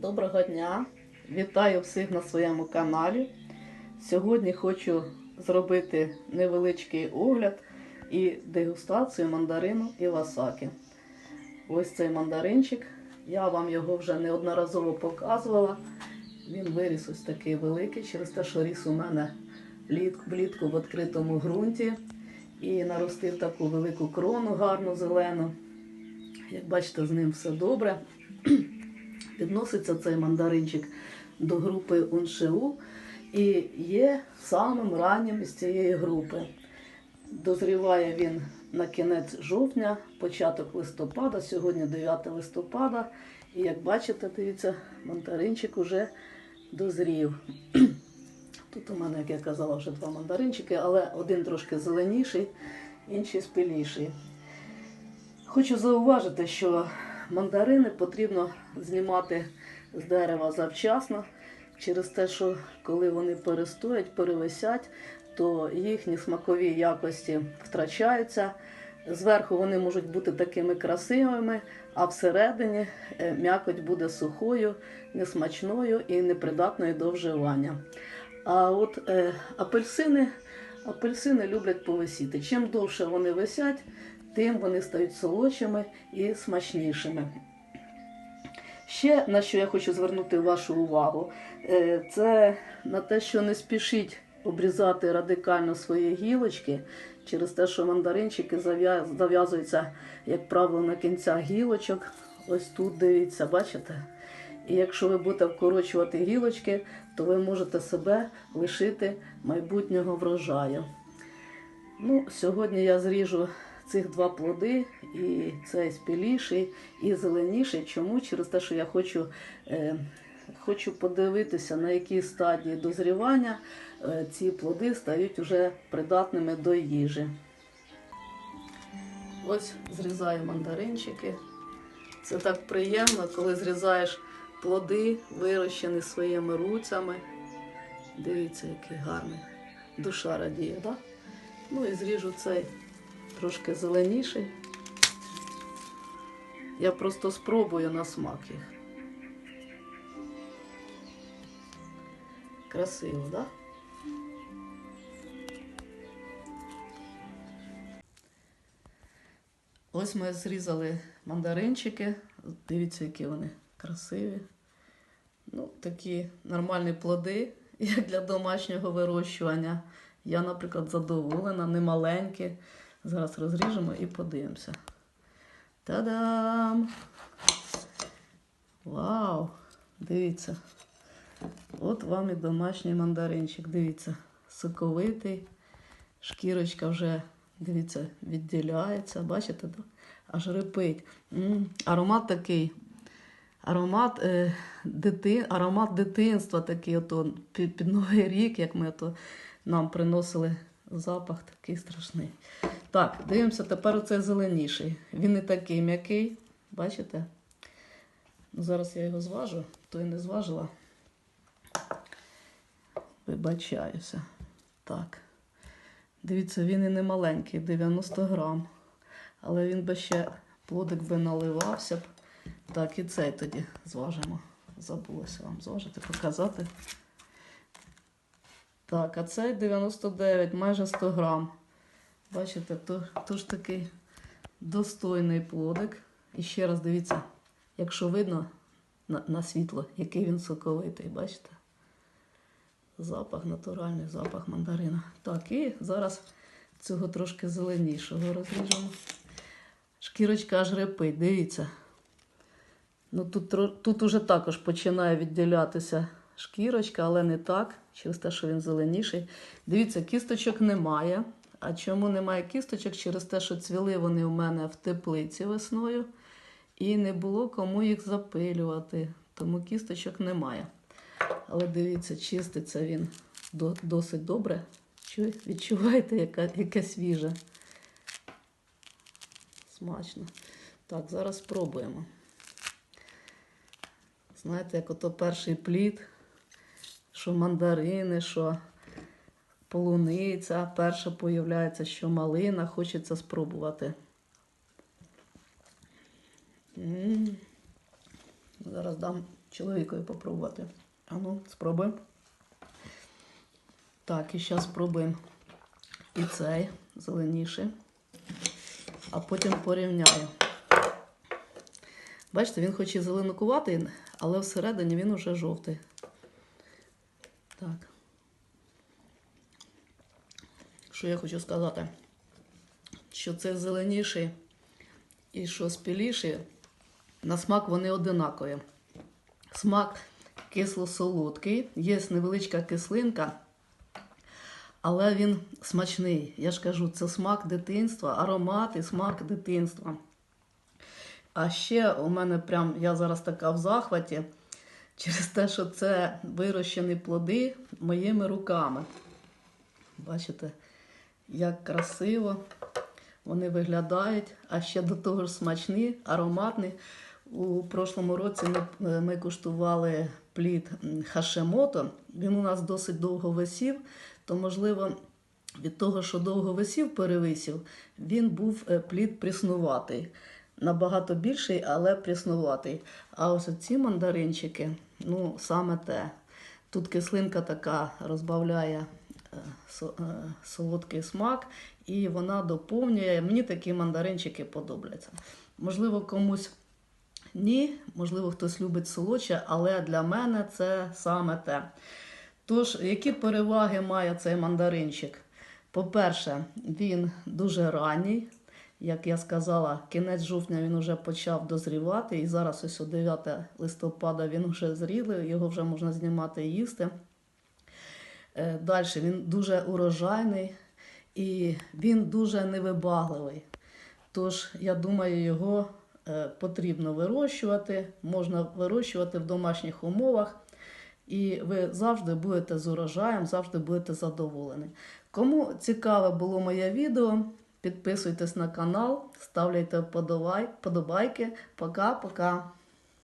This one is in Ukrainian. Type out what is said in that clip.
Доброго дня! Вітаю всіх на своєму каналі. Сьогодні хочу зробити невеличкий огляд і дегустацію мандарину Івасакі. Ось цей мандаринчик. Я вам його вже неодноразово показувала. Він виріс ось такий великий, через те, що ріс у мене влітку в відкритому ґрунті і наростив таку велику крону гарну зелену. Як бачите, з ним все добре. Відноситься цей мандаринчик до групи Уншеу і є самим раннім з цієї групи. Дозріває він на кінець жовтня, початок листопада, сьогодні 9 листопада. І як бачите, дивіться, мандаринчик уже дозрів. Тут у мене, як я казала, вже два мандаринчики, але один трошки зеленіший, інший спіліший. Хочу зауважити, що мандарини потрібно знімати з дерева завчасно, через те, що коли вони перестоять, перевисять, то їхні смакові якості втрачаються. Зверху вони можуть бути такими красивими, а всередині е, м'якоть буде сухою, несмачною і непридатною до вживання. А от е, апельсини, апельсини люблять повисіти. Чим довше вони висять, тим вони стають солодшими і смачнішими. Ще на що я хочу звернути вашу увагу, е, це на те, що не спішіть обрізати радикально свої гілочки, через те, що мандаринчики зав'язуються, як правило, на кінцях гілочок. Ось тут дивіться, бачите? І якщо ви будете вкорочувати гілочки, то ви можете себе лишити майбутнього врожаю. Ну, сьогодні я зріжу цих два плоди, і цей спіліший, і зеленіший. Чому? Через те, що я хочу, е, хочу подивитися, на якій стадії дозрівання е, ці плоди стають вже придатними до їжі. Ось зрізаю мандаринчики. Це так приємно, коли зрізаєш плоди, вирощені своїми руцями. Дивіться, який гарний. Душа радіє, так? Да? Ну і зріжу цей трошки зеленіший. Я просто спробую на смак їх. Красиво, так? Да? Ось ми зрізали мандаринчики. Дивіться, які вони красиві. Ну, такі нормальні плоди, як для домашнього вирощування. Я, наприклад, задоволена, не маленькі. Зараз розріжемо і подивимося. Та-дам! Вау! Дивіться. От вам і домашній мандаринчик. Дивіться, соковитий. Шкірочка вже, дивіться, відділяється. Бачите? Аж рипить. Аромат такий. Аромат, е, дити, аромат дитинства такий, ото, під, під Новий рік, як ми ото нам приносили запах такий страшний. Так, дивимося, тепер оцей зеленіший. Він не такий м'який, бачите? Ну, зараз я його зважу, то і не зважила. Вибачаюся. Так. Дивіться, він і не маленький, 90 грам. Але він би ще плодик би наливався б. Так, і цей тоді зважимо. Забулася вам зважити, показати. Так, а цей 99, майже 100 грам. Бачите, то, то такий достойний плодик. І ще раз дивіться, якщо видно на, на світло, який він соковитий, бачите? Запах, натуральний запах мандарина. Так, і зараз цього трошки зеленішого розріжемо. Шкірочка аж репить, дивіться. Ну, тут, тут уже також починає відділятися шкірочка, але не так, через те, що він зеленіший. Дивіться, кісточок немає. А чому немає кісточок? Через те, що цвіли вони у мене в теплиці весною, і не було кому їх запилювати, тому кісточок немає. Але дивіться, чиститься він досить добре. Відчуваєте, яка, яке свіже. Смачно. Так, зараз спробуємо. Знаєте, як ото перший плід, що мандарини, що полуниця, перша появляється, що малина, хочеться спробувати. М. Зараз дам чоловікові попробувати. А ну, спробуємо. Так, і зараз спробуємо і цей зеленіший. А потім порівняю. Бачите, він хоч і зеленокуватий, але всередині він уже жовтий. Так. Що я хочу сказати? Що це зеленіший і що спіліший, на смак вони одинакові. Смак кисло-солодкий, є невеличка кислинка, але він смачний. Я ж кажу, це смак дитинства, аромат і смак дитинства. А ще у мене прям, я зараз така в захваті через те, що це вирощені плоди моїми руками. Бачите, як красиво вони виглядають, а ще до того ж смачні, ароматні. У прошлому році ми, е, ми куштували плід хашемото. Він у нас досить довго висів, то, можливо, від того, що довго висів, перевисів, він був е, плід пріснуватий. Набагато більший, але пріснуватий. А ось ці мандаринчики, ну, саме те. Тут кислинка така розбавляє солодкий смак, і вона доповнює. Мені такі мандаринчики подобаються. Можливо, комусь ні, можливо, хтось любить солодше, але для мене це саме те. Тож, які переваги має цей мандаринчик? По-перше, він дуже ранній. Як я сказала, кінець жовтня він вже почав дозрівати, і зараз ось о 9 листопада він вже зрілий, його вже можна знімати і їсти. Далі він дуже урожайний і він дуже невибагливий. Тож, я думаю, його е, потрібно вирощувати, можна вирощувати в домашніх умовах, і ви завжди будете з урожаєм, завжди будете задоволені. Кому цікаве було моє відео, підписуйтесь на канал, ставляйте вподобайки. Пока-пока.